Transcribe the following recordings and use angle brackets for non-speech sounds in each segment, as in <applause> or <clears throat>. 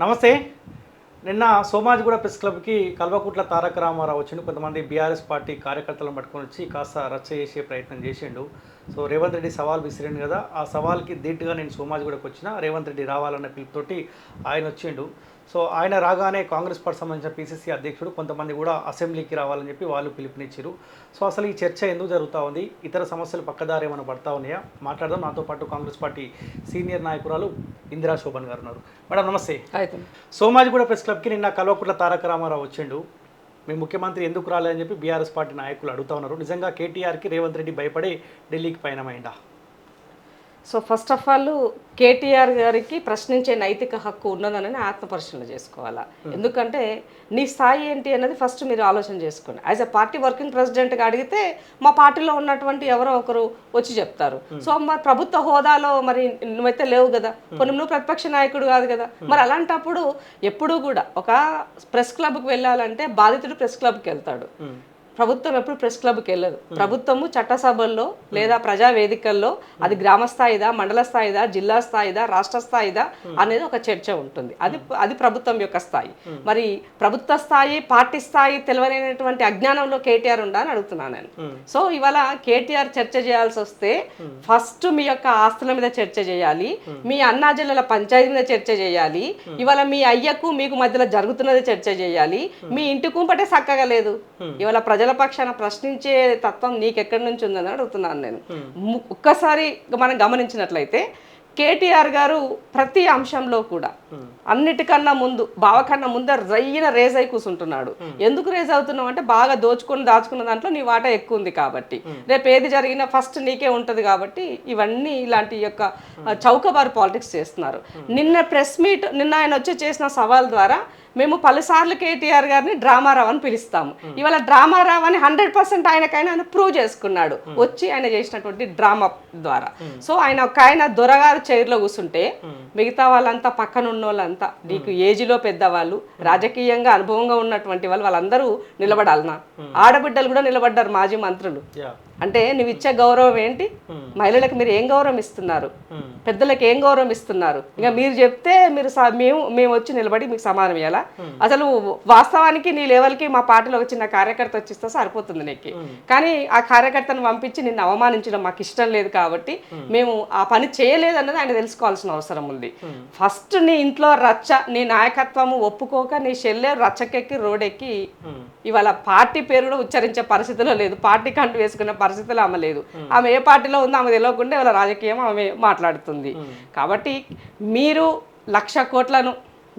నమస్తే. నిన్న సోమాజిగూడ ప్రెస్ క్లబ్కి కల్వకుట్ల తారక రామారావు వచ్చిండు. కొంతమంది బీఆర్ఎస్ పార్టీ కార్యకర్తలను పట్టుకొని వచ్చి కాస్త రచ్చ చేసే ప్రయత్నం చేసిండు. సో రేవంత్ రెడ్డి సవాల్ విసిరిండు కదా ఆ సవాల్కి ధీటుగా నేను సోమాజిగూడకు వచ్చిన రేవంత్ రెడ్డి రావాలన్న పిలుపుతోటి ఆయన వచ్చిండు. సో ఆయన రాగానే కాంగ్రెస్ పార్టీ సంబంధించిన పీసీసీ అధ్యక్షుడు కొంతమంది కూడా అసెంబ్లీకి రావాలని చెప్పి వాళ్ళు పిలుపునిచ్చారు. సో అసలు ఈ చర్చ ఎందుకు జరుగుతూ ఉంది? ఇతర సమస్యలు పక్కదారి ఏమైనా పడతా ఉన్నాయా? మాట్లాడదాం. నాతో పాటు కాంగ్రెస్ పార్టీ సీనియర్ నాయకురాలు ఇందిరా శోభన్ గారు ఉన్నారు. మేడం నమస్తే. సోమాజిగూడ ప్రెస్ క్లబ్కి నిన్న కల్వకుట్ల తారక రామారావు వచ్చిండు. మీ ముఖ్యమంత్రి ఎందుకు రాలేదని చెప్పి బీఆర్ఎస్ పార్టీ నాయకులు అడుగుతా ఉన్నారు. నిజంగా కేటీఆర్కి రేవంత్ రెడ్డి భయపడి ఢిల్లీకి పయనమైందా? So first of all KTR గారికి ప్రశ్నించే నైతిక హక్కు ఉన్నదని ఆత్మపరిశీలన చేసుకోవాలా. ఎందుకంటే నీ స్థాయి ఏంటి అనేది ఫస్ట్ మీరు ఆలోచన చేసుకోండి. యాజ్ ఎ పార్టీ వర్కింగ్ ప్రెసిడెంట్గా అడిగితే మా పార్టీలో ఉన్నటువంటి ఎవరో ఒకరు వచ్చి చెప్తారు. సో మరి ప్రభుత్వ హోదాలో మరి నువ్వైతే లేవు కదా. కొన్ని నువ్వు ప్రతిపక్ష నాయకుడు కాదు కదా. మరి అలాంటప్పుడు ఎప్పుడూ కూడా ఒక ప్రెస్ క్లబ్కి వెళ్ళాలంటే బాధితుడు ప్రెస్ క్లబ్కి వెళ్తాడు. ప్రభుత్వం ఎప్పుడు ప్రెస్ క్లబ్కి వెళ్ళదు. ప్రభుత్వము చట్టసభల్లో లేదా ప్రజా వేదికల్లో అది గ్రామ స్థాయిదా మండల స్థాయిదా జిల్లా స్థాయిదా రాష్ట్ర స్థాయిదా అనేది ఒక చర్చ ఉంటుంది. అది అది ప్రభుత్వం యొక్క స్థాయి. మరి ప్రభుత్వ స్థాయి పార్టీ స్థాయి తెలియనటువంటి అజ్ఞానంలో కేటీఆర్ ఉండా అని అడుగుతున్నాను నేను. సో ఇవాళ కేటీఆర్ చర్చ చేయాల్సి వస్తే ఫస్ట్ మీ యొక్క ఆస్తుల మీద చర్చ చేయాలి. మీ అన్నా జిల్లాల పంచాయతీ మీద చర్చ చేయాలి. ఇవాళ మీ అయ్యకు మీకు మధ్యలో జరుగుతున్నది చర్చ చేయాలి. మీ ఇంటి కుంపటే చక్కగా లేదు. ఇవాళ ప్రజల పక్షాన ప్రశ్నించే తత్వం నీకెక్కడి నుంచి ఉందని అడుగుతున్నాను నేను. ఒక్కసారి మనం గమనించినట్లయితే కేటీఆర్ గారు ప్రతి అంశంలో కూడా అన్నిటికన్నా ముందు బావకన్నా ముందర రయ్యిన రేజ్ అయి కూర్చుంటున్నాడు ఎందుకు రేజ్ అవుతున్నావు అంటే బాగా దోచుకుని దాచుకున్న దాంట్లో నీ వాటా ఎక్కువ ఉంది కాబట్టి. రేపు ఏది జరిగినా ఫస్ట్ నీకే ఉంటది కాబట్టి ఇవన్నీ ఇలాంటి యొక్క చౌకబారు పాలిటిక్స్ చేస్తున్నారు. నిన్న ప్రెస్ మీట్ నిన్న ఆయన వచ్చి చేసిన సవాల్ ద్వారా మేము పలుసార్లు కేటీఆర్ గారిని డ్రామారావు అని పిలుస్తాము. ఇవాళ డ్రామారావు అని హండ్రెడ్ పర్సెంట్ ఆయనకైనా ఆయన ప్రూవ్ చేసుకున్నాడు. వచ్చి ఆయన చేసినటువంటి డ్రామా ద్వారా. సో ఆయన ఒక ఆయన దొరగారు చైర్లో కూర్చుంటే మిగతా వాళ్ళంతా పక్కన ఉన్న వాళ్ళంతా నీకు ఏజ్లో పెద్దవాళ్ళు రాజకీయంగా అనుభవంగా ఉన్నటువంటి వాళ్ళు వాళ్ళందరూ నిలబడాలనా? ఆడబిడ్డలు కూడా నిలబడ్డారు మాజీ మంత్రులు. అంటే నువ్వు ఇచ్చే గౌరవం ఏంటి? మహిళలకు మీరు ఏం గౌరవం ఇస్తున్నారు? పెద్దలకు ఏం గౌరవం ఇస్తున్నారు? ఇంకా మీరు చెప్తే మీరు మేము మేము వచ్చి నిలబడి మీకు సమానం ఇవ్వాలా అసలు వాస్తవానికి నీ లెవెల్కి మా పార్టీలో ఒక చిన్న కార్యకర్త వచ్చిస్తే సరిపోతుంది నీకు. కానీ ఆ కార్యకర్తను పంపించి నిన్ను అవమానించడం మాకు ఇష్టం లేదు కాబట్టి మేము. ఆ పని చేయలేదు అన్నది ఆయన తెలుసుకోవాల్సిన అవసరం ఉంది. ఫస్ట్ నీ ఇంట్లో రచ్చ నీ నాయకత్వము ఒప్పుకోక నీ చెల్లె రచ్చకెక్కి రోడెక్కి ఇవాళ పార్టీ పేరు కూడా ఉచ్చరించే పరిస్థితిలో లేదు. పార్టీ కంటూ వేసుకునే పరిస్థితిలో ఆమె లేదు. ఆమె ఏ పార్టీలో ఉందో ఆమె తెలియకుండా ఇవాళ రాజకీయం ఆమె మాట్లాడుతుంది. కాబట్టి మీరు లక్ష కోట్లను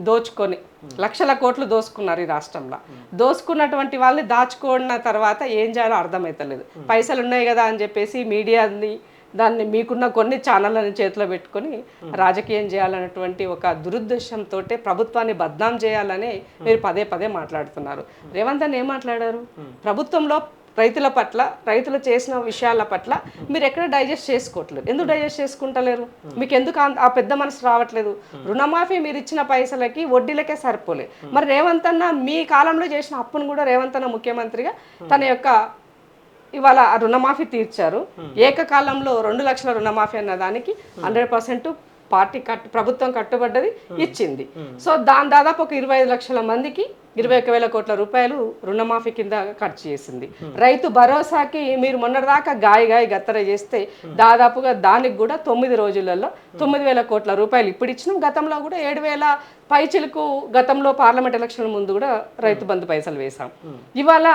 దోచుకొని లక్షల కోట్లు దోసుకున్నారు ఈ రాష్ట్రంలో. దోసుకున్నటువంటి వాళ్ళని దాచుకున్న తర్వాత ఏం చేయాలో అర్థమవుతలేదు పైసలు ఉన్నాయి కదా అని చెప్పేసి మీడియాని దాన్ని మీకున్న కొన్ని ఛానళ్ళని చేతిలో పెట్టుకొని రాజకీయం చేయాలన్నటువంటి ఒక దురుద్దేశంతో ప్రభుత్వాన్ని బద్నాం చేయాలని మీరు పదే పదే మాట్లాడుతున్నారు. రేవంత్ అని ఏం మాట్లాడారు? ప్రభుత్వంలో రైతుల పట్ల రైతులు చేసిన విషయాల పట్ల మీరు ఎక్కడ డైజెస్ట్ చేసుకోవట్లేదు? ఎందుకు డైజెస్ట్ చేసుకుంటలేరు? మీకు ఎందుకు ఆ- పెద్ద మనసు రావట్లేదు? రుణమాఫీ మీరు ఇచ్చిన పైసలకి వడ్డీలకే సరిపోలే. మరి రేవంత్ అన్న మీ కాలంలో చేసిన అప్పును కూడా రేవంత్ అన్న ముఖ్యమంత్రిగా తన యొక్క ఇవాళ రుణమాఫీ తీర్చారు. ఏకకాలంలో రెండు లక్షల రుణమాఫీ అన్న దానికి హండ్రెడ్ పర్సెంట్ పార్టీ కట్టు ప్రభుత్వం కట్టుబడ్డది ఇచ్చింది. సో దాని దాదాపు ఒక ఇరవై ఐదు లక్షల మందికి ఇరవై ఒక వేల కోట్ల రూపాయలు రుణమాఫీ కింద ఖర్చు చేసింది. రైతు భరోసాకి మీరు మొన్నటిదాకా గాయ గాయ గత్తర చేస్తే దాదాపుగా దానికి కూడా తొమ్మిది రోజులలో తొమ్మిది వేల కోట్ల రూపాయలు ఇప్పుడు ఇచ్చినాం. గతంలో కూడా ఏడు వేల పైచిలకు గతంలో పార్లమెంట్ ఎలక్షన్ ముందు కూడా రైతు బంధు పైసలు వేశాం. ఇవాళ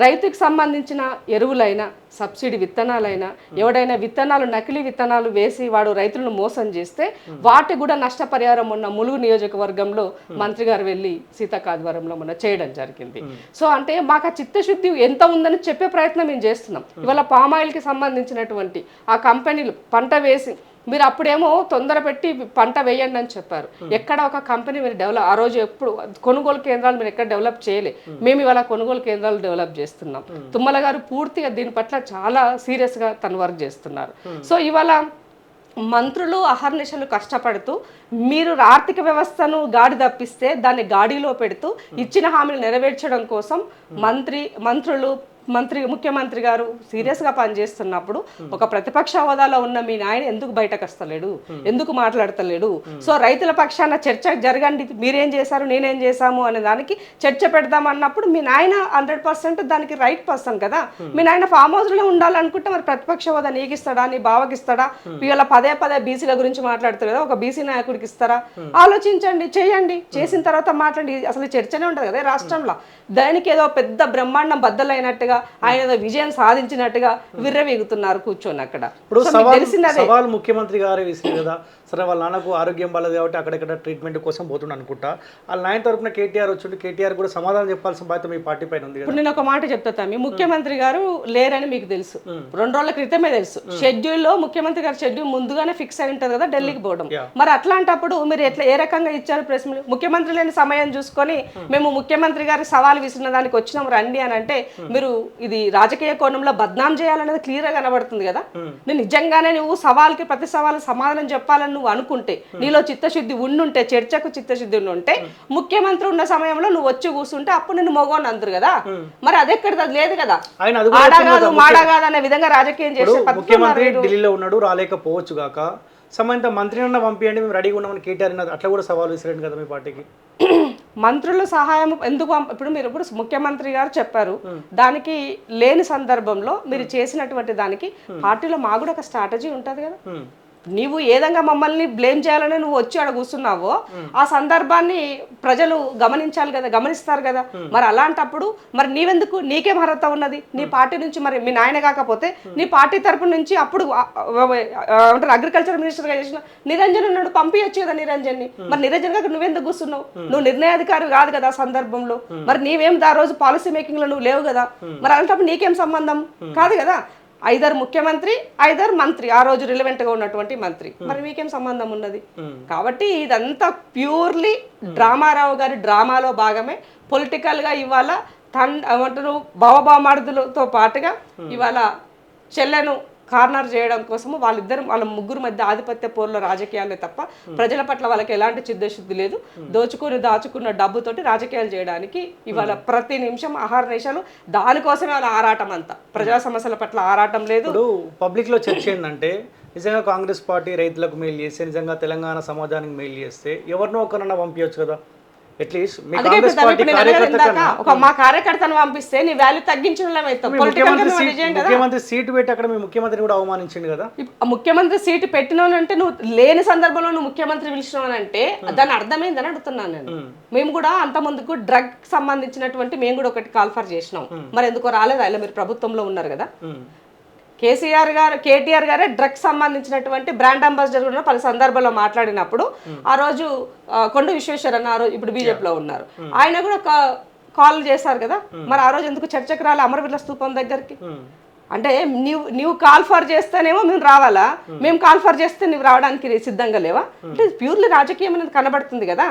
రైతుకి సంబంధించిన ఎరువులైనా సబ్సిడీ విత్తనాలైనా ఎవడైనా విత్తనాలు నకిలీ విత్తనాలు వేసి వాడు రైతులను మోసం చేస్తే వాటి కూడా నష్టపరిహారం మొన్న ములుగు నియోజకవర్గంలో మంత్రి గారు వెళ్ళి సీతాకాద్వారంలో మొన్న చేయడం జరిగింది. సో అంటే మాకు ఆ చిత్తశుద్ధి ఎంత ఉందని చెప్పే ప్రయత్నం మేము చేస్తున్నాం. ఇవాళ పామాయిల్కి సంబంధించినటువంటి ఆ కంపెనీలు పంట వేసి మీరు అప్పుడేమో తొందర పెట్టి పంట వేయండి అని చెప్పారు. ఎక్కడ ఒక కంపెనీ మీరు డెవలప్ ఆ రోజు ఎప్పుడు కొనుగోలు కేంద్రాలు మీరు ఎక్కడ డెవలప్ చేయలే. మేము. ఇవాళ కొనుగోలు కేంద్రాలు డెవలప్ చేస్తున్నాం. తుమ్మల గారు పూర్తిగా దీని పట్ల చాలా సీరియస్గా తన వర్క్ చేస్తున్నారు. సో ఇవాళ మంత్రులు అహర్నిశలు కష్టపడుతూ మీరు ఆర్థిక వ్యవస్థను గాడి తప్పిస్తే దాన్ని గాడిలో పెడుతూ ఇచ్చిన హామీలు నెరవేర్చడం కోసం మంత్రి మంత్రులు మంత్రి ముఖ్యమంత్రి గారు సీరియస్గా పనిచేస్తున్నప్పుడు ఒక ప్రతిపక్ష హోదాలో ఉన్న మీ నాయన ఎందుకు బయటకు వస్తలేడు? ఎందుకు మాట్లాడతలేడు? సో రైతుల పక్షాన చర్చ జరగండి మీరేం చేశారు నేనేం చేశాము అనే దానికి చర్చ పెడదాం అన్నప్పుడు మీ నాయన హండ్రెడ్ పర్సెంట్ దానికి రైట్ పర్సన్ కదా. మీ నాయన ఫామ్ హౌస్లో ఉండాలనుకుంటే మరి ప్రతిపక్ష హోదా నీకు ఇస్తాడా నీ బావకి ఇస్తాడా? ఇవాళ పదే పదే బీసీల గురించి మాట్లాడుతారు కదా ఒక బీసీ నాయకుడికి ఇస్తారా? ఆలోచించండి చేయండి. చేసిన తర్వాత మాట్లాడండి. ఇది అసలు చర్చనే ఉంటుంది కదా రాష్ట్రంలో. దానికి ఏదో పెద్ద బ్రహ్మాండం బద్దలైనట్టుగా ఆయన ఏదో విజయం సాధించినట్టుగా విర్రవీగుతున్నారు కూర్చొని అక్కడ. ఇప్పుడు సవాల్ ముఖ్యమంత్రి గారే విసిరి కదా. సరే వాళ్ళ నాన్నకు ఆరోగ్యం బాగాలేదు కాబట్టి అక్కడెక్కడ ట్రీట్మెంట్ కోసం పోతుండ అనుకుంటా. వాళ్ళ నాయన తరపున కేటీఆర్ వచ్చిండి. కేటీఆర్ కూడా సమాధానం చెప్పాల్సిన బాధ్యత మీ పార్టీ పైన ఉంది ఇప్పుడు నేను ఒక మాట చెప్తా తమ్మి. ముఖ్యమంత్రి గారు లేరని మీకు తెలుసు. రెండు రోజుల క్రితమే తెలుసు. షెడ్యూల్లో ముఖ్యమంత్రి గారి షెడ్యూల్ ముందుగానే ఫిక్స్ అయి ఉంటది కదా ఢిల్లీకి పోవడం. మరి అట్లాంటప్పుడు మీరు ఎట్లా ఏ రకంగా ఇచ్చారు ప్రెస్ ముఖ్యమంత్రి లేని సమయం చూసుకొని మేము ముఖ్యమంత్రి గారి సవాల్ విసిరిన దానికి వచ్చినాం రండి అని అంటే మీరు ఇది రాజకీయ కోణంలో బద్నాం చేయాలనేది క్లియర్గా కనబడుతుంది కదా? నేను నిజంగానే నువ్వు సవాల్కి ప్రతి సవాల్ సమాధానం చెప్పాలని నువ్వు అనుకుంటే నీలో చిత్తశుద్ధి ఉండుంటే చర్చకు చిత్తశుద్ధి ఉండుంటే ముఖ్యమంత్రి ఉన్న సమయంలో నువ్వు వచ్చి కూర్చుంటే అప్పుడు నేను మొగోని అందరు కదా? మరి అది లేదు కదా? ఆయన అది కూడా ఆడా చెప్పింది కాదు కదా, మాడా కాదు అనే విధంగా రాజకీయం చేసే ముఖ్యమంత్రి. ఢిల్లీలో ఉన్నాడు రాలేకపోవచ్చు గాక సంబంధిత మంత్రిని ఉన్న పంపించండి మేము రెడీగా ఉన్నామని కేటీఆర్ అట్లా కూడా సవాల్ విసిరండి కదా మీ పార్టీకి. <clears throat> మంత్రుల సహాయం ఎందుకు పంప- ఇప్పుడు మీరు ఇప్పుడు ముఖ్యమంత్రి గారు చెప్పారు. దానికి లేని సందర్భంలో మీరు చేసినటువంటి దానికి పార్టీలో మా కూడా ఒక స్ట్రాటజీ ఉంటది కదా. నీవు ఏ విధంగా మమ్మల్ని బ్లేమ్ చేయాలని నువ్వు వచ్చి అక్కడ కూర్చున్నావో ఆ సందర్భాన్ని ప్రజలు గమనించాలి కదా గమనిస్తారు కదా. మరి అలాంటప్పుడు మరి నీవెందుకు? నీకేం అర్హత ఉన్నది. నీ పార్టీ నుంచి మరి మీ నాయన కాకపోతే నీ పార్టీ తరపు నుంచి అప్పుడు అంటారు అగ్రికల్చర్ మినిస్టర్గా చేసిన నిరంజన్ ఉన్నాడు పంపించచ్చు కదా నిరంజన్ మరి నిరంజన్ గారు నువ్వెందుకు కూర్చున్నావు? నువ్వు నిర్ణయాధికారి కాదు కదా ఆ సందర్భంలో. మరి నీవేం ఆ రోజు పాలసీ మేకింగ్లో నువ్వు లేవు కదా? మరి అలాంటప్పుడు నీకేం సంబంధం? కాదు కదా. ఐదర్ ముఖ్యమంత్రి ఐదర్ మంత్రి. ఆ రోజు రిలవెంట్గా ఉన్నటువంటి మంత్రి. మరి మీకేం సంబంధం ఉన్నది? కాబట్టి ఇదంతా ప్యూర్లీ డ్రామారావు గారి డ్రామాలో భాగమే. పొలిటికల్గా ఇవాళ తన్ ఏమంటారు బావబామార్దులతో పాటుగా ఇవాళ చెల్లెను కార్నర్ చేయడం కోసము వాళ్ళిద్దరు వాళ్ళ ముగ్గురు మధ్య ఆధిపత్య పోర్ల రాజకీయాలే తప్ప ప్రజల పట్ల వాళ్ళకి ఎలాంటి చిత్తశుద్ధి లేదు. దోచుకుని దాచుకున్న డబ్బుతోటి రాజకీయాలు చేయడానికి ఇవాళ ప్రతి నిమిషం ఆహార నిమిషాలు దానికోసమే వాళ్ళ ఆరాటం అంతా. ప్రజా సమస్యల పట్ల ఆరాటం లేదు. ఇప్పుడు పబ్లిక్లో చర్చ ఏంటంటే నిజంగా కాంగ్రెస్ పార్టీ రైతులకు మేలు చేస్తే నిజంగా తెలంగాణ సమాజానికి మేలు చేస్తే ఎవరినో ఒకరన్నా పంపించచ్చు కదా. మీ కార్యకర్తను పంపిస్తే నీ వాల్యూ తగ్గించడం ముఖ్యమంత్రి సీట్ ముఖ్యమంత్రి పెట్టి అక్కడ మీ ముఖ్యమంత్రిని కూడా అవమానించింది కదా? ముఖ్యమంత్రి సీటు పెట్టినోనంటే నువ్వు లేని సందర్భంలో నువ్వు ముఖ్యమంత్రి పిలిచినావు అంటే దాని అర్థమైందని అడుగుతున్నాను నేను. మేము. కూడా అంత ముందుకు డ్రగ్ సంబంధించినటువంటి మేము కూడా ఒకటి కాల్ఫర్ చేసినాం. మరి ఎందుకో రాలేదా? ఇలా మీరు ప్రభుత్వంలో ఉన్నారు కదా. కేసీఆర్ గారు కేటీఆర్ గారే డ్రగ్స్ సంబంధించినటువంటి బ్రాండ్ అంబాసిడర్ కూడా పలు సందర్భాల్లో మాట్లాడినప్పుడు ఆ రోజు కొండ విశ్వేశ్వరన్ ఆ రోజు ఇప్పుడు బీజేపీలో ఉన్నారు. ఆయన కూడా కాల్ చేశారు కదా? మరి ఆ రోజు ఎందుకు చర్చకు రాలి అమరవీరుల స్తూపం దగ్గరికి. అంటే నీవు నీవు కాల్ ఫర్ చేస్తేనేమో మేము రావాలా? మేము కాల్ ఫర్ చేస్తే నువ్వు రావడానికి సిద్ధంగా లేవా? అంటే ప్యూర్లీ రాజకీయం అనేది కనబడుతుంది కదా.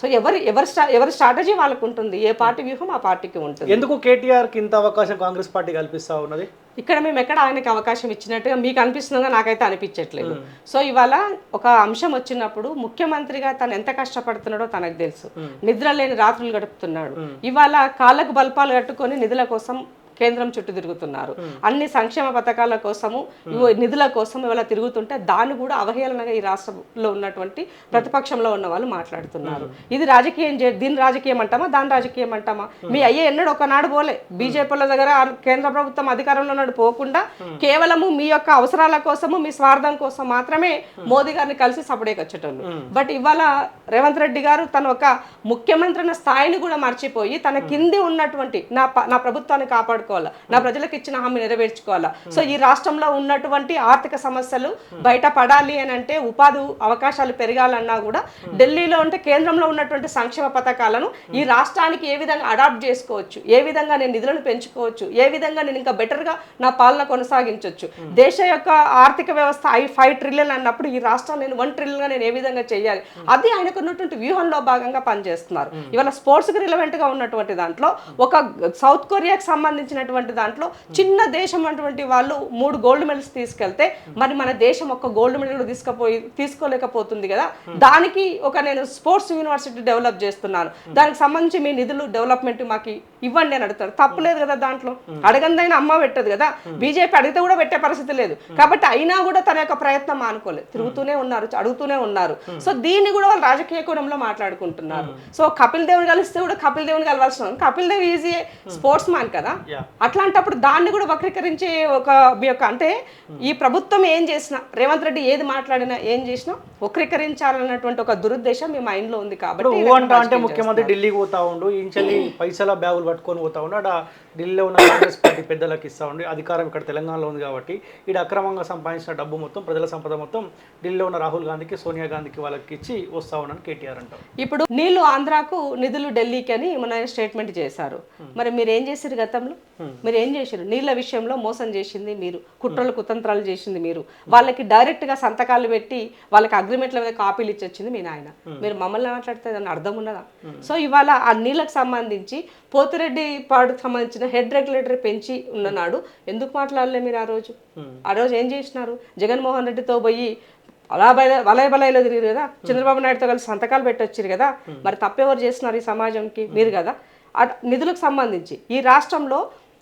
సో ఎవరి ఎవరి ఎవరి స్ట్రాటజీ వాళ్ళకు ఉంటుంది ఏ పార్టీ వ్యూహం ఆ పార్టీకి ఉంటుంది. ఎందుకు కేటీఆర్కి ఇంత అవకాశం కాంగ్రెస్ పార్టీ కల్పిస్తా ఉన్నది? ఇక్కడ మేము ఎక్కడ ఆయనకి అవకాశం ఇచ్చినట్టుగా మీకు అనిపిస్తుందో నాకైతే అనిపించట్లేదు. సో ఇవాళ ఒక అంశం వచ్చినప్పుడు ముఖ్యమంత్రిగా తను ఎంత కష్టపడుతున్నాడో తనకు తెలుసు. నిద్ర లేని రాత్రులు గడుపుతున్నాడు. ఇవాళ కాళ్ళకు బల్పాలు కట్టుకొని నిధుల కోసం కేంద్రం చుట్టూ తిరుగుతున్నారు. అన్ని సంక్షేమ పథకాల కోసము నిధుల కోసం ఇవాళ తిరుగుతుంటే దాన్ని కూడా అవహేళనగా ఈ రాష్ట్రంలో ఉన్నటువంటి ప్రతిపక్షంలో ఉన్న వాళ్ళు మాట్లాడుతున్నారు. ఇది రాజకీయం దీని రాజకీయం అంటామా దాని రాజకీయం అంటామా? మీ అయ్యే ఎన్నడూ ఒకనాడు పోలే. బీజేపీల దగ్గర కేంద్ర ప్రభుత్వం అధికారంలో ఉన్నాడు పోకుండా కేవలము మీ యొక్క అవసరాల కోసము మీ స్వార్థం కోసం మాత్రమే మోదీ గారిని కలిసి సపడేకి వచ్చేటోళ్ళు. బట్ ఇవాళ రేవంత్ రెడ్డి గారు తన ఒక ముఖ్యమంత్రి స్థాయిని కూడా మర్చిపోయి తన కింది ఉన్నటువంటి నా నా ప్రభుత్వాన్ని కాపాడుకోవాలా నా ప్రజలకు ఇచ్చిన హామీ నెరవేర్చుకోవాలా? సో ఈ రాష్ట్రంలో ఉన్నటువంటి ఆర్థిక సమస్యలు బయట పడాలి అని అంటే ఉపాధి అవకాశాలు పెరగాలన్నా కూడా ఢిల్లీలో ఉంటే కేంద్రంలో ఉన్నటువంటి సంక్షేమ పథకాలను ఈ రాష్ట్రానికి ఏ విధంగా అడాప్ట్ చేసుకోవచ్చు? ఏ విధంగా నేను నిధులను పెంచుకోవచ్చు? ఏ విధంగా నేను ఇంకా బెటర్గా గా నా పాలన కొనసాగించవచ్చు దేశ యొక్క ఆర్థిక వ్యవస్థ ఐ ఫైవ్ ట్రిలియన్ అన్నప్పుడు ఈ రాష్ట్రం నేను వన్ ట్రిలియన్గా నేను ఏ విధంగా చేయాలి? అది ఆయనకు ఉన్నటువంటి వ్యూహంలో భాగంగా పనిచేస్తున్నారు. ఇవాళ స్పోర్ట్స్ రిలవెంట్గా గా ఉన్నటువంటి దాంట్లో ఒక సౌత్ కొరియాకి సంబంధించిన వచ్చినటువంటి దాంట్లో చిన్న దేశం అటువంటి వాళ్ళు మూడు గోల్డ్ మెడల్స్ తీసుకెళ్తే మరి మన దేశం ఒక గోల్డ్ మెడల్ తీసుకుపోయి తీసుకోలేకపోతుంది కదా. దానికి ఒక నేను స్పోర్ట్స్ యూనివర్సిటీ డెవలప్ చేస్తున్నాను. దానికి సంబంధించి మీ నిధులు డెవలప్మెంట్ మాకు ఇవ్వండి అని అడుగుతారు. తప్పలేదు కదా దాంట్లో. అడగందైనా అమ్మ పెట్టదు కదా. బీజేపీ అడిగితే కూడా పెట్టే పరిస్థితి లేదు. కాబట్టి అయినా కూడా తన యొక్క ప్రయత్నం మానుకోలేదు. తిరుగుతూనే ఉన్నారు అడుగుతూనే ఉన్నారు. సో దీన్ని కూడా వాళ్ళు రాజకీయ కోణంలో మాట్లాడుకుంటున్నారు. సో కపిల్ దేవుని కలిస్తే కూడా కపిల్ దేవుని కలవాల్సిన Kapil Dev is a sportsman కదా. అట్లాంటప్పుడు దాన్ని కూడా వక్రీకరించే ఒక మీ యొక్క అంటే ఈ ప్రభుత్వం ఏం చేసినా రేవంత్ రెడ్డి ఏది మాట్లాడినా ఏం చేసినా వక్రీకరించాలన్నటువంటి ఒక దురుద్దేశం మీ మైండ్లో ఉంది కాబట్టి అంటే ముఖ్యమంత్రి ఢిల్లీకి పోతా ఉండు ఇంచెల్లి పైసల బ్యాగులు పట్టుకొని పోతా ఉండు అక్కడ ఢిల్లీలో ఉన్న కాంగ్రెస్ పార్టీ పెద్దలకు ఇస్తా ఉండి అధికారం ఇక్కడ తెలంగాణలో ఉంది కాబట్టి ఇక్కడ అక్రమంగా సంపాదించిన డబ్బు మొత్తం ప్రజల సంపద మొత్తం ఢిల్లీలో ఉన్న రాహుల్ గాంధీకి సోనియా గాంధీకి వాళ్ళకి ఇచ్చి వస్తా ఉన్నాను కేటీఆర్ అంటారు. ఇప్పుడు నీళ్ళు ఆంధ్రాకు నిధులు ఢిల్లీకి అని మన స్టేట్మెంట్ చేశారు. మరి మీరు ఏం చేశారు గతంలో? మీరు ఏం చేశారు? నీళ్ళ విషయంలో మోసం చేసింది మీరు. కుట్రలు కుతంత్రాలు చేసింది మీరు. వాళ్ళకి డైరెక్ట్గా సంతకాలు పెట్టి వాళ్ళకి అగ్రిమెంట్ల మీద కాపీలు ఇచ్చి వచ్చింది మీ నాయన. మీరు మమ్మల్ని మాట్లాడితే దాని అర్థం ఉన్నదా? సో ఇవాళ ఆ నీళ్ళకి సంబంధించి పోతిరెడ్డి పాడుకు సంబంధించిన హెడ్ రెగ్యులేటరీ పెంచి ఉన్ననాడు ఎందుకు మాట్లాడలే మీరు ఆ రోజు? ఆ రోజు ఏం చేసినారు? జగన్మోహన్ రెడ్డితో పోయి అలా బల వలయ బలయలో తిరిగారు కదా? చంద్రబాబు నాయుడుతో కలిసి సంతకాలు పెట్టొచ్చారు కదా? మరి తప్పెవరు చేస్తున్నారు ఈ సమాజంకి? మీరు కదా? నిధులకు సంబంధించి ఈ రాష్ట్రంలో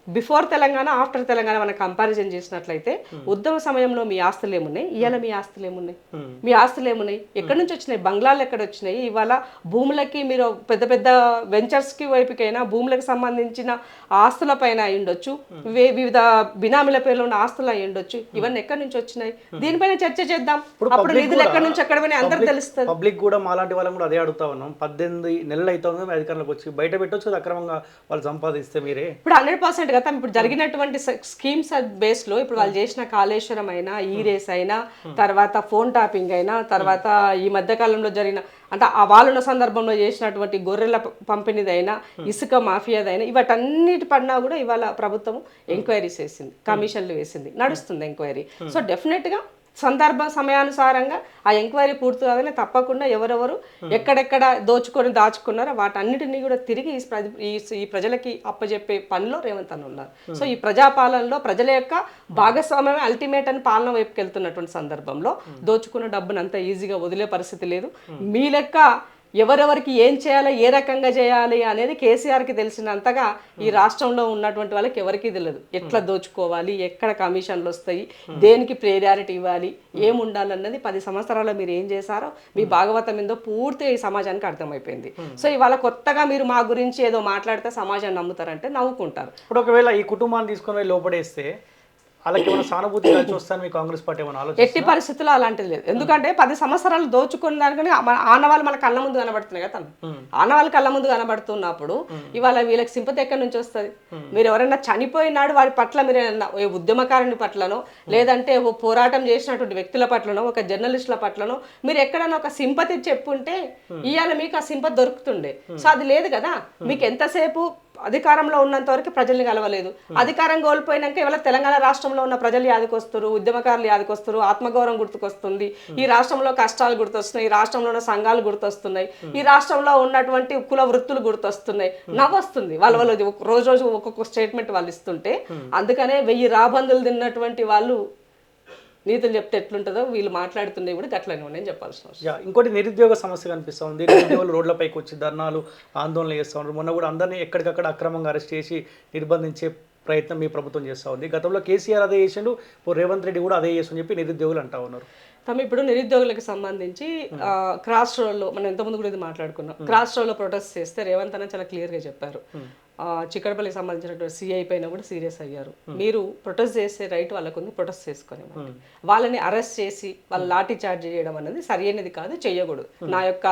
బిఫోర్ తెలంగాణ ఆఫ్టర్ తెలంగాణ మనం కంపారిజన్ చేసినట్లయితే ఉద్యమ సమయంలో మీ ఆస్తులు ఏమున్నాయి? ఇవాళ మీ ఆస్తులు ఏమున్నాయి? మీ ఆస్తులు ఏమున్నాయి? ఎక్కడి నుంచి వచ్చినాయి? బంగ్లాలు ఎక్కడ వచ్చినాయి? ఇవాళ భూములకి మీరు పెద్ద పెద్ద వెంచర్స్కి వైపుకైనా భూములకు సంబంధించిన ఆస్తుల పైన అయి ఉండొచ్చు. వే- వివిధ బినామీల పేర్లో ఉన్న ఆస్తులు అయి ఉండొచ్చు. ఇవన్నీ ఎక్కడి నుంచి వచ్చినాయి? దీనిపైన చర్చ చేద్దాం. అప్పుడు నిధులు కూడా- ఎక్కడి నుంచి ఎక్కడ పోయినాయి? అందరికి తెలుస్తుంది. పబ్లిక్ కూడా మాలాంటి వాళ్ళని కూడా అదే అడుగుతా ఉన్నాం. పద్దెనిమిది నెలలు అవుతుంది అధికారంలోకి వచ్చి బయట పెట్టొచ్చు అక్రమంగా వాళ్ళు సంపాదిస్తే మీరే? ఇప్పుడు హండ్రెడ్ పర్సెంట్ కదా ఇప్పుడు జరిగినటువంటి స్కీమ్స్ బేస్లో ఇప్పుడు వాళ్ళు చేసిన కాళేశ్వరం అయినా ఈ రేస్ అయినా తర్వాత ఫోన్ టాపింగ్ అయినా తర్వాత ఈ మధ్య కాలంలో జరిగిన అంటే ఆ వాళ్ళున్న సందర్భంలో చేసినటువంటి గొర్రెల పంపిణీదైనా ఇసుక మాఫియాదైనా ఇవటన్నిటి పడినా కూడా ఇవాళ ప్రభుత్వం ఎంక్వైరీస్ వేసింది కమిషన్లు వేసింది నడుస్తుంది ఎంక్వైరీ. సో డెఫినెట్గా సందర్భ సమయానుసారంగా ఆ ఎంక్వైరీ పూర్తి తప్పకుండా ఎవరెవరు ఎక్కడెక్కడ దోచుకొని దాచుకున్నారో వాటన్నిటిని కూడా తిరిగి ఈ- ఈ ప్రజలకి అప్పజెప్పే పనిలో రేవంత్ అని ఉన్నారు. సో ఈ ప్రజాపాలనలో ప్రజల యొక్క భాగస్వామ్యం అల్టిమేట్ అని పాలన వైపుకి వెళ్తున్నటువంటి సందర్భంలో దోచుకున్న డబ్బును అంత ఈజీగా వదిలే పరిస్థితి లేదు. మీ లెక్క ఎవరెవరికి ఏం చేయాలి ఏ రకంగా చేయాలి అనేది కేసీఆర్కి తెలిసినంతగా ఈ రాష్ట్రంలో ఉన్నటువంటి వాళ్ళకి ఎవరికీ తెలియదు. ఎట్లా దోచుకోవాలి ఎక్కడ కమిషన్లు వస్తాయి దేనికి ప్రియారిటీ ఇవ్వాలి ఏం ఉండాలన్నది పది సంవత్సరాల్లో మీరు ఏం చేశారో మీ భాగవతం ఏందో పూర్తిగా ఈ సమాజానికి అర్థమైపోయింది. సో ఇవాళ కొత్తగా మీరు మా గురించి ఏదో మాట్లాడితే సమాజాన్ని నమ్ముతారంటే నవ్వుకుంటారు. ఇప్పుడు ఒకవేళ ఈ కుటుంబాన్ని తీసుకొని లోపడేస్తే వాళ్ళకి ఏమైనా సానుభూతి కలిసి వస్తాను మీ కాంగ్రెస్ పార్టీ ఏమైనా ఆలోచన ఎట్టి పరిస్థితుల్లో అలాంటిది లేదు. ఎందుకంటే పది సంవత్సరాలు దోచుకున్న దానికని మన ఆనవాళ్ళు మన కళ్ళ ముందు కనబడుతున్నాయి కదా తను. ఆనవాళ్ళు కళ్ళ ముందు కనబడుతున్నప్పుడు ఇవాళ వీళ్ళకి సింపతి ఎక్కడి నుంచి వస్తుంది? మీరు ఎవరైనా చనిపోయినాడు వాడి పట్ల మీరు ఓ ఉద్యమకారుని పట్లనో లేదంటే ఓ పోరాటం చేసినటువంటి వ్యక్తుల పట్లనో ఒక జర్నలిస్టుల పట్లనో మీరు ఎక్కడైనా ఒక సింపతి చెప్పుంటే ఇవాళ మీకు ఆ సింపతి దొరుకుతుండే. సో అది లేదు కదా? మీకు ఎంతసేపు అధికారంలో ఉన్నంత వరకు ప్రజల్ని కలవలేదు. అధికారం కోల్పోయినాక ఇవాళ తెలంగాణ రాష్ట్రంలో ఉన్న ప్రజలు యాదకొస్తారు ఉద్యమకారులు యాదకొస్తారు ఆత్మగౌరవం గుర్తుకొస్తుంది. ఈ రాష్ట్రంలో కష్టాలు గుర్తొస్తున్నాయి ఈ రాష్ట్రంలో ఉన్న సంఘాలు గుర్తొస్తున్నాయి. ఈ రాష్ట్రంలో ఉన్నటువంటి కుల వృత్తులు గుర్తొస్తున్నాయి. నవ్వొస్తుంది. వాళ్ళ వాళ్ళు రోజు రోజు ఒక్కొక్క స్టేట్మెంట్ వాళ్ళు ఇస్తుంటే అందుకనే వెయ్యి రాబందులు తిన్నటువంటి వాళ్ళు నీతులు చెప్తే ఎట్లుంటుందో వీళ్ళు మాట్లాడుతుండే కూడా గట్లనే ఉన్నాయని చెప్పాల్సిన అవసరం. ఇంకోటి నిరుద్యోగ సమస్య కనిపిస్తూ ఉంది నిరుద్యోగులు రోడ్లపైకి వచ్చి ధర్నాలు ఆందోళన చేస్తూ ఉన్నారు మొన్న కూడా అందరినీ ఎక్కడికక్కడ అక్రమంగా అరెస్ట్ చేసి నిర్బంధించే ప్రయత్నం మీ ప్రభుత్వం చేస్తూ ఉంది. గతంలో కేసీఆర్ అదే చేసిండు రేవంత్ రెడ్డి కూడా అదే చేస్తుందని చెప్పి నిరుద్యోగులు అంటా ఉన్నారు. తమ ఇప్పుడు నిరుద్యోగులకు సంబంధించి క్రాస్ రోడ్లో మనం ఇంతకుముందు కూడా ఇది మాట్లాడుకున్నాం. క్రాస్ రోడ్లో ప్రొటెస్ట్ చేస్తే రేవంత్ అన్న చాలా క్లియర్గా చెప్పారు. చిక్కడపల్లికి సంబంధించినటువంటి సిఐ పైన కూడా సీరియస్ అయ్యారు. మీరు ప్రొటెస్ట్ చేసే రైట్ వాళ్ళకు ఉంది ప్రొటెస్ట్ చేసుకొని వాళ్ళని అరెస్ట్ చేసి వాళ్ళ లాఠీ చార్జ్ చేయడం అనేది సరైనది కాదు చేయకూడదు. నా యొక్క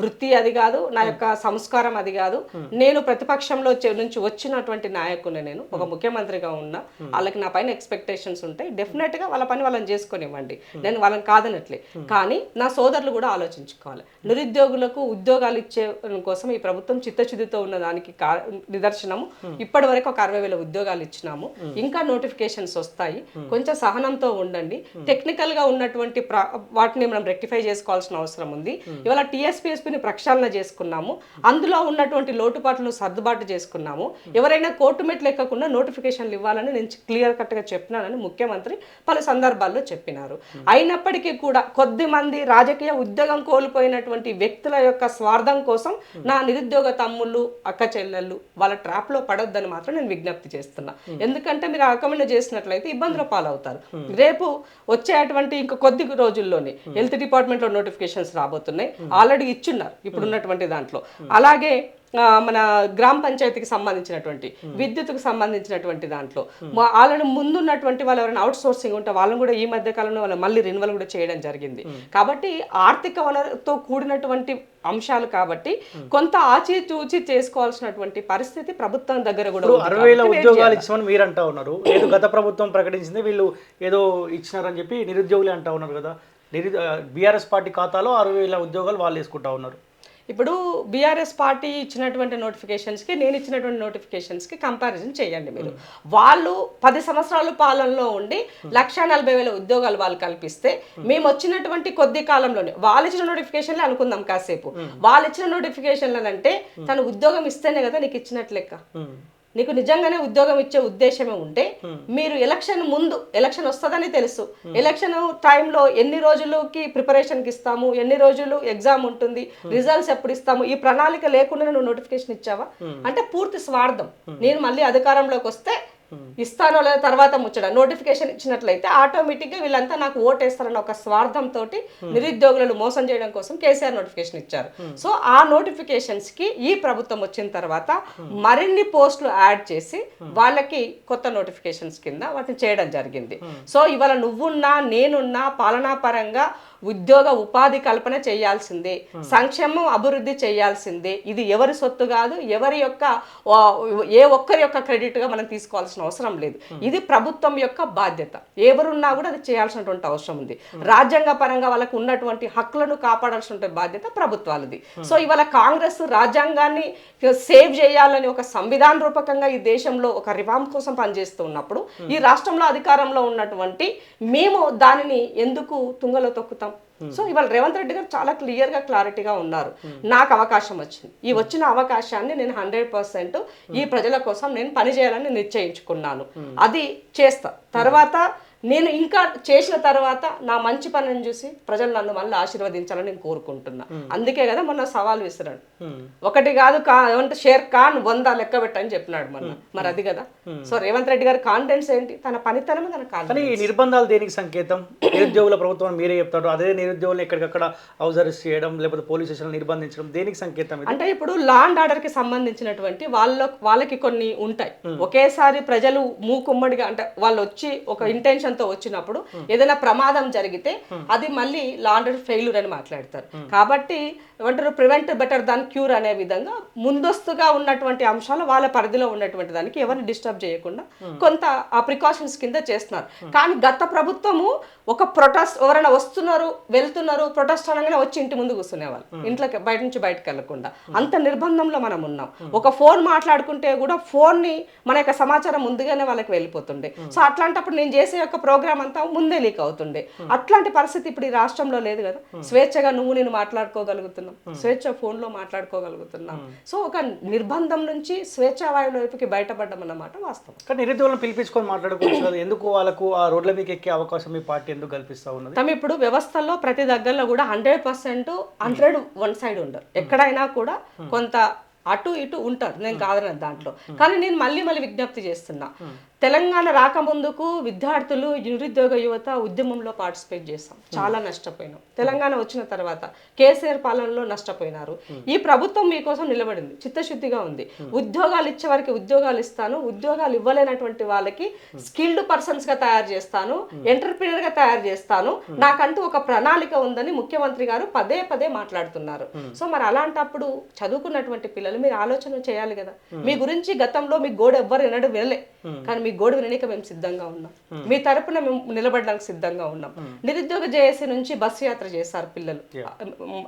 వృత్తి అది కాదు నా యొక్క సంస్కారం అది కాదు. నేను ప్రతిపక్షంలో నుంచి వచ్చినటువంటి నాయకుని నేను ఒక ముఖ్యమంత్రిగా ఉన్నా వాళ్ళకి నా పైన ఎక్స్పెక్టేషన్స్ ఉంటాయి. డెఫినెట్గా వాళ్ళ పని వాళ్ళని చేసుకొనివ్వండి. నేను వాళ్ళని కాదనట్లే. కానీ నా సోదరులు కూడా ఆలోచించుకోవాలి. నిరుద్యోగులకు ఉద్యోగాలు ఇచ్చే కోసం ఈ ప్రభుత్వం చిత్తశుద్ధితో ఉన్న దానికి నిదర్శనము. ఇప్పటి వరకు ఒక అరవై వేల ఉద్యోగాలు ఇచ్చినాము. ఇంకా నోటిఫికేషన్స్ వస్తాయి. కొంచెం సహనంతో ఉండండి. టెక్నికల్గా ఉన్నటువంటి వాటిని మనం రెక్టిఫై చేసుకోవాల్సిన అవసరం ఉంది. ఇవాళ టీఎస్పీఎస్పీని ప్రక్షాళన చేసుకున్నాము. అందులో ఉన్నటువంటి లోటుపాట్లను సర్దుబాటు చేసుకున్నాము. ఎవరైనా కోర్టు మెట్లు ఎక్కకుండా నోటిఫికేషన్లు ఇవ్వాలని నేను క్లియర్ కట్గా చెప్పినానని ముఖ్యమంత్రి పలు సందర్భాల్లో చెప్పినారు. అయినప్పటికీ కూడా కొద్ది మంది రాజకీయ ఉద్యోగం కోల్పోయినటువంటి వ్యక్తుల యొక్క స్వార్థం కోసం నా నిరుద్యోగ తమ్ముళ్ళు అక్క చెల్లెళ్ళు వాళ్ళ ట్రాప్లో పడొద్దని మాత్రం నేను విజ్ఞప్తి చేస్తున్నా. ఎందుకంటే మీరు అకమెండ్ చేసినట్లయితే ఇబ్బందుల పాలవుతారు. రేపు వచ్చేటువంటి ఇంకా కొద్ది రోజుల్లోనే హెల్త్ డిపార్ట్మెంట్లో నోటిఫికేషన్స్ రాబోతున్నాయి. ఆల్రెడీ ఇచ్చున్నారు. ఇప్పుడున్నటువంటి దాంట్లో. అలాగే మన గ్రామ పంచాయతీకి సంబంధించినటువంటి విద్యుత్కు సంబంధించినటువంటి దాంట్లో. మా- ఆల్రెడీ ముందున్నటువంటి వాళ్ళు ఎవరైనా అవుట్ సోర్సింగ్ ఉంటే వాళ్ళని కూడా ఈ మధ్య కాలంలో వాళ్ళు మళ్ళీ రెన్యువల్ కూడా చేయడం జరిగింది. కాబట్టి ఆర్థిక వనరుతో కూడినటువంటి అంశాలు కాబట్టి కొంత ఆచి తూచి చేసుకోవాల్సినటువంటి పరిస్థితి ప్రభుత్వం దగ్గర కూడా అరవై వేల ఉద్యోగాలు. ఇచ్చామని మీరు అంటా ఉన్నారు. ఏదో గత ప్రభుత్వం ప్రకటించింది వీళ్ళు ఏదో ఇచ్చినారని చెప్పి నిరుద్యోగులే అంటా ఉన్నారు కదా. నిరు బీఆర్ఎస్ పార్టీ ఖాతాలో అరవై వేల ఉద్యోగాలు వాళ్ళు వేసుకుంటా ఉన్నారు. ఇప్పుడు బీఆర్ఎస్ పార్టీ ఇచ్చినటువంటి నోటిఫికేషన్స్కి నేను ఇచ్చినటువంటి నోటిఫికేషన్స్కి కంపారిజన్ చేయండి మీరు. వాళ్ళు పది సంవత్సరాల పాలనలో ఉండి లక్ష నలభై వేల ఉద్యోగాలు వాళ్ళు కల్పిస్తే మేము. వచ్చినటువంటి కొద్ది కాలంలోనే వాళ్ళు ఇచ్చిన నోటిఫికేషన్లే అనుకుందాం కాసేపు. వాళ్ళు ఇచ్చిన నోటిఫికేషన్లు అంటే తను ఉద్యోగం ఇస్తేనే కదా నీకు ఇచ్చినట్లు లెక్క. ఉమ్. నీకు నిజంగానే ఉద్యోగం ఇచ్చే ఉద్దేశమే ఉంటే మీరు ఎలక్షన్ ముందు ఎలక్షన్ వస్తుందని తెలుసు. ఎలక్షన్ టైంలో ఎన్ని రోజులకి ప్రిపరేషన్కి ఇస్తాము ఎన్ని రోజులు ఎగ్జామ్ ఉంటుంది రిజల్ట్స్ ఎప్పుడు ఇస్తాము ఈ ప్రణాళిక లేకుండా నువ్వు నోటిఫికేషన్ ఇచ్చావా? అంటే పూర్తి స్వార్థం. నేను మళ్ళీ అధికారంలోకి వస్తే ఇస్తానో లేదా తర్వాత ముచ్చట. నోటిఫికేషన్ ఇచ్చినట్లయితే ఆటోమేటిక్గా వీళ్ళంతా నాకు ఓటేస్తారన్న ఒక స్వార్థంతో నిరుద్యోగులను మోసం చేయడం కోసం కేసీఆర్ నోటిఫికేషన్ ఇచ్చారు. సో ఆ నోటిఫికేషన్స్కి ఈ ప్రభుత్వం వచ్చిన తర్వాత మరిన్ని పోస్టులు యాడ్ చేసి వాళ్ళకి కొత్త నోటిఫికేషన్స్ కింద వాటిని చేయడం జరిగింది. సో ఇవాళ నువ్వున్నా నేనున్నా పాలనా పరంగా ఉద్యోగ ఉపాధి కల్పన చేయాల్సిందే. సంక్షేమం అభివృద్ధి చేయాల్సిందే. ఇది ఎవరి సొత్తు కాదు ఎవరి యొక్క ఏ ఒక్కరి యొక్క క్రెడిట్గా మనం తీసుకోవాల్సిన అవసరం లేదు. ఇది ప్రభుత్వం యొక్క బాధ్యత. ఎవరున్నా కూడా అది చేయాల్సినటువంటి అవసరం ఉంది. రాజ్యాంగ పరంగా వాళ్ళకు ఉన్నటువంటి హక్కులను కాపాడాల్సిన బాధ్యత ప్రభుత్వాలది. సో ఇవాళ కాంగ్రెస్ రాజ్యాంగాన్ని సేవ్ చేయాలని ఒక సంవిధాన రూపకంగా ఈ దేశంలో ఒక రివామ్ కోసం పనిచేస్తూ ఉన్నప్పుడు ఈ రాష్ట్రంలో అధికారంలో ఉన్నటువంటి మేము దానిని ఎందుకు తుంగలో తొక్కుతాం? సో ఇవాళ రేవంత్ రెడ్డి గారు చాలా క్లియర్గా క్లారిటీగా ఉన్నారు. నాకు అవకాశం వచ్చింది. ఈ వచ్చిన అవకాశాన్ని నేను హండ్రెడ్ పర్సెంట్ ఈ ప్రజల కోసం నేను పని చేయాలని నిశ్చయించుకున్నాను. అది చేస్తా. తర్వాత నేను ఇంకా చేసిన తర్వాత నా మంచి పనిని చూసి ప్రజలు నన్ను మళ్ళీ ఆశీర్వదించాలని నేను కోరుకుంటున్నా. అందుకే కదా మొన్న సవాల్ విసిరాడు ఉమ్. ఒకటి కాదు కా ఏమంటే షేర్ ఖాన్ వంద లెక్క పెట్టని చెప్పినాడు మొన్న. మరి అది కదా. సో రేవంత్ రెడ్డి గారి కాన్ఫిడెన్స్ ఏంటి? తన పనితనం తన కానీ ఈ నిర్బంధాలు దేనికి సంకేతం? నిరుద్యోగుల ప్రభుత్వం మీరే చెప్తారు అదే నిరుద్యోగులను ఎక్కడికక్కడ హౌస్ అరెస్ట్ చేయడం లేకపోతే పోలీస్ స్టేషన్ నిర్బంధించడం దేనికి సంకేతం అంటే ఇప్పుడు లా అండ్ ఆర్డర్కి సంబంధించినటువంటి వాళ్ళ వాళ్ళకి కొన్ని ఉంటాయి. ఒకేసారి ప్రజలు మూకుమ్మడిగా అంటే వాళ్ళు వచ్చి ఒక ఇంటెన్షన్ తో వచ్చినప్పుడు ఏదైనా ప్రమాదం జరిగితే అది మళ్ళీ లా అండ్ ఆర్డర్ ఫెయిల్యూర్ అని మాట్లాడతారు. కాబట్టి ఏమంటారు ప్రివెంట్ బెటర్ దాన్ క్యూర్ అనే విధంగా ముందస్తుగా ఉన్నటువంటి అంశాలు వాళ్ళ పరిధిలో ఉన్నటువంటి దానికి ఎవరిని డిస్టర్బ్ చేయకుండా కొంత ఆ ప్రికాషన్స్ కింద చేస్తున్నారు. కానీ గత ప్రభుత్వము ఒక ప్రొటెస్ట్ ఎవరైనా వస్తున్నారు వెళ్తున్నారు ప్రొటెస్ట్ అనగానే వచ్చి ఇంటి ముందు కూర్చునేవాళ్ళు. ఇంట్లోకి బయట నుంచి బయటకు వెళ్ళకుండా అంత నిర్బంధంలో మనం ఉన్నాం. ఒక ఫోన్ మాట్లాడుకుంటే కూడా ఫోన్ని మన యొక్క సమాచారం ముందుగానే వాళ్ళకి వెళ్ళిపోతుండే. సో అట్లాంటప్పుడు నేను చేసే యొక్క ప్రోగ్రామ్ అంతా ముందే లీక్ అవుతుండే. అట్లాంటి పరిస్థితి ఇప్పుడు ఈ రాష్ట్రంలో లేదు కదా. స్వేచ్ఛగా నువ్వు నేను మాట్లాడుకోగలుగుతున్నాం. స్వేచ్ఛ ఫోన్లో మాట్లాడుకోగలుగుతున్నాం సో ఒక నిర్బంధం నుంచి స్వేచ్ఛా వాయువుల వైపుకి బయటపడ్డం అన్నమాట వాస్తవం. కానీ నిరుద్యోగులను పిలిపించుకొని మాట్లాడుకోవచ్చు ఎందుకు వాళ్ళకు ఆ రోడ్ల మీకు ఎక్కే అవకాశం మీ పార్టీ ఎందుకు కల్పిస్తా ఉన్నది? తమ ఇప్పుడు వ్యవస్థల్లో ప్రతి దగ్గరలో కూడా hundred percent hundred one side ఉండరు. ఎక్కడైనా కూడా కొంత అటు ఇటు ఉంటారు. నేను కాదన్న దాంట్లో. కానీ నేను మళ్ళీ మళ్ళీ విజ్ఞప్తి చేస్తున్నా. తెలంగాణ రాకముందుకు విద్యార్థులు నిరుద్యోగ యువత ఉద్యమంలో పార్టిసిపేట్ చేస్తాం చాలా నష్టపోయినాం. తెలంగాణ వచ్చిన తర్వాత కేసీఆర్ పాలనలో నష్టపోయినారు. ఈ ప్రభుత్వం మీకోసం నిలబడింది. చిత్తశుద్ధిగా ఉంది. ఉద్యోగాలు ఇచ్చే వారికి ఉద్యోగాలు ఇస్తాను. ఉద్యోగాలు ఇవ్వలేనటువంటి వాళ్ళకి స్కిల్డ్ పర్సన్స్గా తయారు చేస్తాను. ఎంటర్ప్రీనర్గా తయారు చేస్తాను. నాకంటూ ఒక ప్రణాళిక ఉందని ముఖ్యమంత్రి గారు పదే పదే మాట్లాడుతున్నారు. సో మరి అలాంటప్పుడు చదువుకున్నటువంటి పిల్లలు మీరు ఆలోచన చేయాలి కదా. మీ గురించి గతంలో మీ గోడ ఎవ్వరు వినడం వినలే. కానీ మీ గోడు విననీక మేము సిద్ధంగా ఉన్నాం. మీ తరపున మేము నిలబడడానికి సిద్ధంగా ఉన్నాం. నిరుద్యోగ జేఏసీ నుంచి బస్సు యాత్ర చేశారు పిల్లలు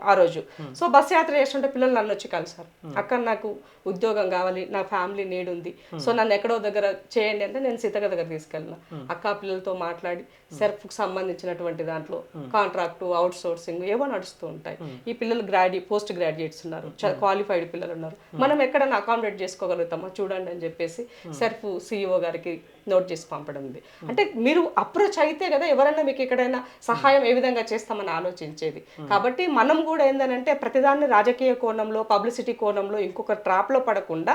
ఆ- రోజు. సో బస్సు యాత్ర చేస్తుంటే పిల్లలు నన్ను వచ్చి కలిసారు అక్కడ నాకు ఉద్యోగం కావాలి నా ఫ్యామిలీ నీడ్ ఉంది. సో నన్ను ఎక్కడో దగ్గర చేయండి అంటే నేను సీతక్క దగ్గర తీసుకెళ్ళిన. అక్క పిల్లలతో మాట్లాడి సెర్ఫ్కి సంబంధించినటువంటి దాంట్లో కాంట్రాక్ట్ అవుట్ సోర్సింగ్ ఏవో నడుస్తూ ఉంటాయి. ఈ పిల్లలు గ్రాడ్యు పోస్ట్ గ్రాడ్యుయేట్స్ ఉన్నారు. క్వాలిఫైడ్ పిల్లలు ఉన్నారు. మనం ఎక్కడైనా అకామిడేట్ చేసుకోగలుగుతామా? చూడండి అని చెప్పేసి సెర్ఫ్ సిఇఓ గారికి నోట్ చేసి పంపడం ఉంది. అంటే మీరు అప్రోచ్ అయితే కదా ఎవరైనా మీకు ఎక్కడైనా సహాయం ఏ విధంగా చేస్తామని ఆలోచించేది. కాబట్టి మనం కూడా ఏంటంటే ప్రతిదాన్ని రాజకీయ కోణంలో పబ్లిసిటీ కోణంలో ఇంకొక ట్రాప్లో పడకుండా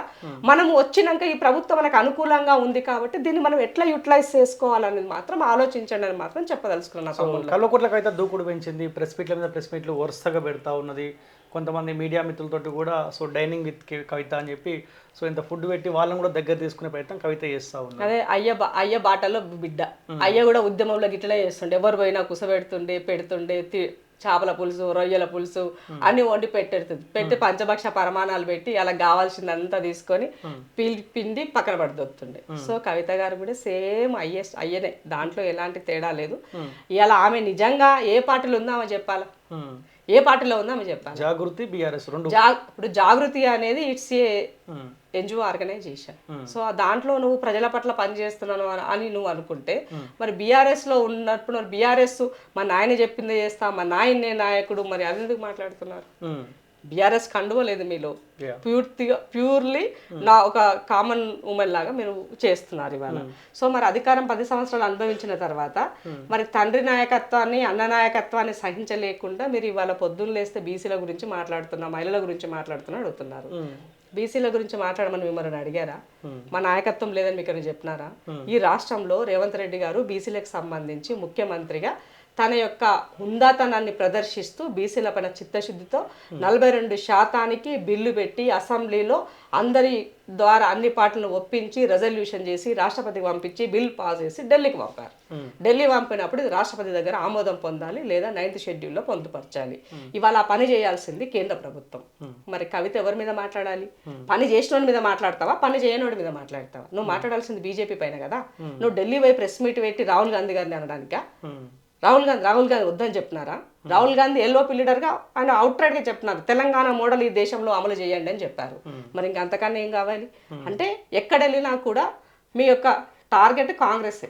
మనం వచ్చినాక ఈ ప్రభుత్వం మనకు అనుకూలంగా ఉంది కాబట్టి దీన్ని మనం ఎట్లా యూటిలైజ్ చేసుకోవాలనేది మాత్రం ఆలోచించండి అని మాత్రం చెప్పదలుచుకున్నాను అయితే దూకుడు పెంచింది ప్రెస్ మీట్ల మీద ప్రెస్ మీట్లు వరుసగా పెడతా ఉన్నది. కొంతమంది మీడియా మిత్రులతోటి కూడా సో డైనింగ్ విత్ కవిత అని చెప్పి సో ఇంత ఫుడ్ పెట్టి వాళ్ళని కూడా దగ్గర తీసుకునే ప్రయత్నం కవిత చేస్తూ ఉన్నారు. అదే అయ్య అయ్య బాటలో బిడ్డ. అయ్య కూడా ఉద్యమంలో గిట్లే చేస్తుండే. ఎవరు పోయినా కుసబెడుతుండే పెడుతుండే చేపల పులుసు రొయ్యల పులుసు అన్ని వండి పెట్టేస్తుంది పెట్టి పంచభక్ష పరమాణాలు పెట్టి అలా కావాల్సిందంతా తీసుకొని పీల్ పిండి పక్కన పడుతుండే సో కవిత గారు కూడా సేమ్ అయ్యే అయ్యనే. దాంట్లో ఎలాంటి తేడా లేదు. ఇలా ఆమె నిజంగా ఏ పార్టీలో ఉందో ఆమె చెప్పాలా. ఏ పార్టీలో ఉందో ఆమె చెప్పాలి జాగృతి బీఆర్ఎస్ రెండు. ఇప్పుడు జాగృతి అనేది it's a um. NGO organisation. So దాంట్లో నువ్వు ప్రజల పట్ల పనిచేస్తున్నాను అని- అని నువ్వు అనుకుంటే మరి బీఆర్ఎస్లో ఉన్నప్పుడు బీఆర్ఎస్ మా నాయన చెప్పిందే చేస్తా మా నాయనే నాయకుడు మరి అది ఎందుకు మాట్లాడుతున్నారు. బీఆర్ఎస్ కండువ లేదు మీలో. పూర్తిగా ప్యూర్లీ నా ఒక కామన్ ఉమెన్ లాగా మీరు చేస్తున్నారు ఇవాళ. సో మరి అధికారం పది సంవత్సరాలు అనుభవించిన తర్వాత మరి తండ్రి నాయకత్వాన్ని అన్న నాయకత్వాన్ని సహించలేకుండా మీరు ఇవాళ పొద్దున్న లేస్తే బీసీల గురించి మాట్లాడుతున్నా మహిళల గురించి మాట్లాడుతున్నా అడుగుతున్నారు. బీసీల గురించి మాట్లాడమని మిమ్మల్ని అడిగారా? మా నాయకత్వం లేదని మీకు చెప్పినారా? ఈ రాష్ట్రంలో రేవంత్ రెడ్డి గారు బీసీలకు సంబంధించి ముఖ్యమంత్రిగా తన యొక్క హుందాతనాన్ని ప్రదర్శిస్తూ బీసీల పైన చిత్తశుద్ధితో నలభై రెండు శాతానికి బిల్లు పెట్టి అసెంబ్లీలో అందరి ద్వారా అన్ని పార్టీలను ఒప్పించి రెజల్యూషన్ చేసి రాష్ట్రపతికి పంపించి బిల్ పాస్ చేసి ఢిల్లీకి పంపారు. ఢిల్లీ పంపినప్పుడు రాష్ట్రపతి దగ్గర ఆమోదం పొందాలి లేదా నైన్త్ షెడ్యూల్లో పొందుపరచాలి. ఇవాళ ఆ పని చేయాల్సింది కేంద్ర ప్రభుత్వం. మరి కవిత ఎవరి మీద మాట్లాడాలి? పని చేసిన మీద మాట్లాడతావా? పని చేయనోడి మీద మాట్లాడతావా? నువ్వు మాట్లాడాల్సింది బీజేపీ పైన కదా? నువ్వు ఢిల్లీ పోయి ప్రెస్ మీట్ పెట్టి రాహుల్ గాంధీ గారిని అనడానికా. రాహుల్ గాంధీ రాహుల్ గాంధీ వద్దని చెప్తున్నారా రాహుల్ గాంధీ ఎల్ఓపి లీడర్గా ఆయన అవుట్గా చెప్తున్నారు తెలంగాణ మోడల్ ఈ దేశంలో అమలు చేయండి అని చెప్పారు. మరి ఇంకా అంతకన్నా ఏం కావాలి? అంటే ఎక్కడ వెళ్ళినా కూడా మీ యొక్క టార్గెట్ కాంగ్రెస్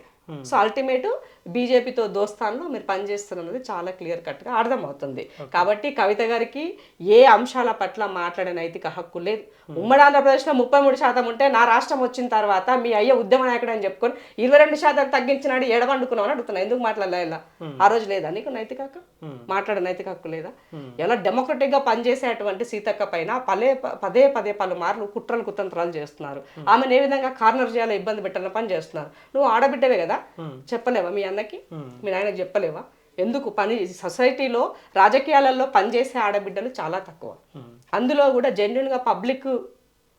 సో అల్టిమేట్ బీజేపీతో దోస్తాన్లో మీరు పనిచేస్తున్నది చాలా క్లియర్ కట్గా అర్థమవుతుంది. కాబట్టి కవిత గారికి ఏ అంశాల పట్ల మాట్లాడే నైతిక హక్కు లేదు. ఉమ్మడి ఆంధ్రప్రదేశ్లో ముప్పై మూడు శాతం ఉంటే నా రాష్ట్రం వచ్చిన తర్వాత మీ అయ్య ఉద్యమ నాయకుడు అని చెప్పుకొని ఇరవై రెండు శాతం తగ్గించినాడు ఎడవండుకున్నావు అని అడుగుతున్నా. ఎందుకు మాట్లాడలే ఇలా? ఆ రోజు లేదా నీకు నైతిక హక్కు? మాట్లాడే నైతిక హక్కు లేదా? ఎలా డెమోక్రటిక్గా పనిచేసేటువంటి సీతక్క పైన పదే పదే పదే పలుమార్లు కుట్రలు కుతంత్రాలు చేస్తున్నారు. ఆమెను ఏ విధంగా కార్నర్ చేయాలో ఇబ్బంది పెట్టాలని పని చేస్తున్నారు. నువ్వు ఆడబిడ్డవే కదా? చెప్పలేవా మీ అన్నకి మీ నాయనకి చెప్పలేవా? ఎందుకు పని సొసైటీలో రాజకీయాలలో పనిచేసే ఆడబిడ్డలు చాలా తక్కువ. అందులో కూడా జెన్యున్గా పబ్లిక్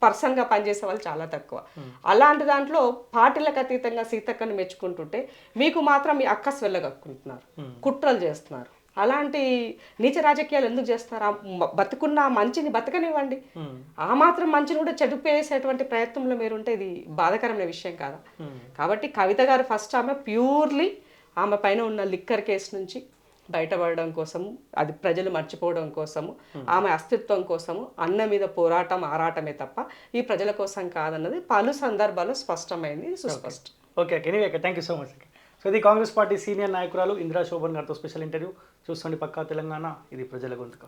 పర్సన్గా పనిచేసే వాళ్ళు చాలా తక్కువ. అలాంటి దాంట్లో పార్టీలకు అతీతంగా సీతక్కని మెచ్చుకుంటుంటే మీకు మాత్రం మీ అక్కస్ వెళ్ళగక్కుంటున్నారు కుట్రలు చేస్తున్నారు. అలాంటి నీచ రాజకీయాలు ఎందుకు చేస్తున్నారు బతుకున్న మంచిని బతకనివ్వండి. ఆ మాత్రం మంచిని కూడా చెడిపేసేటువంటి ప్రయత్నంలో మీరుంటే ఇది బాధాకరమైన విషయం కాదా? కాబట్టి కవిత గారు ఫస్ట్ ఆమె ప్యూర్లీ ఆమె పైన ఉన్న లిక్కర్ కేసు నుంచి బయటపడడం కోసము అది ప్రజలు మర్చిపోవడం కోసము ఆమె అస్తిత్వం కోసము అన్న మీద పోరాటం ఆరాటమే తప్ప ఈ ప్రజల కోసం కాదన్నది పలు సందర్భాల్లో స్పష్టమైంది సుస్పష్టం. Okay okay. Anyway thank you so much so ఇది కాంగ్రెస్ పార్టీ సీనియర్ నాయకురాలు ఇందిరా శోభన్ గారితో స్పెషల్ ఇంటర్వ్యూ. చూసుకోండి పక్కా తెలంగాణ. ఇది ప్రజల గొంతుక.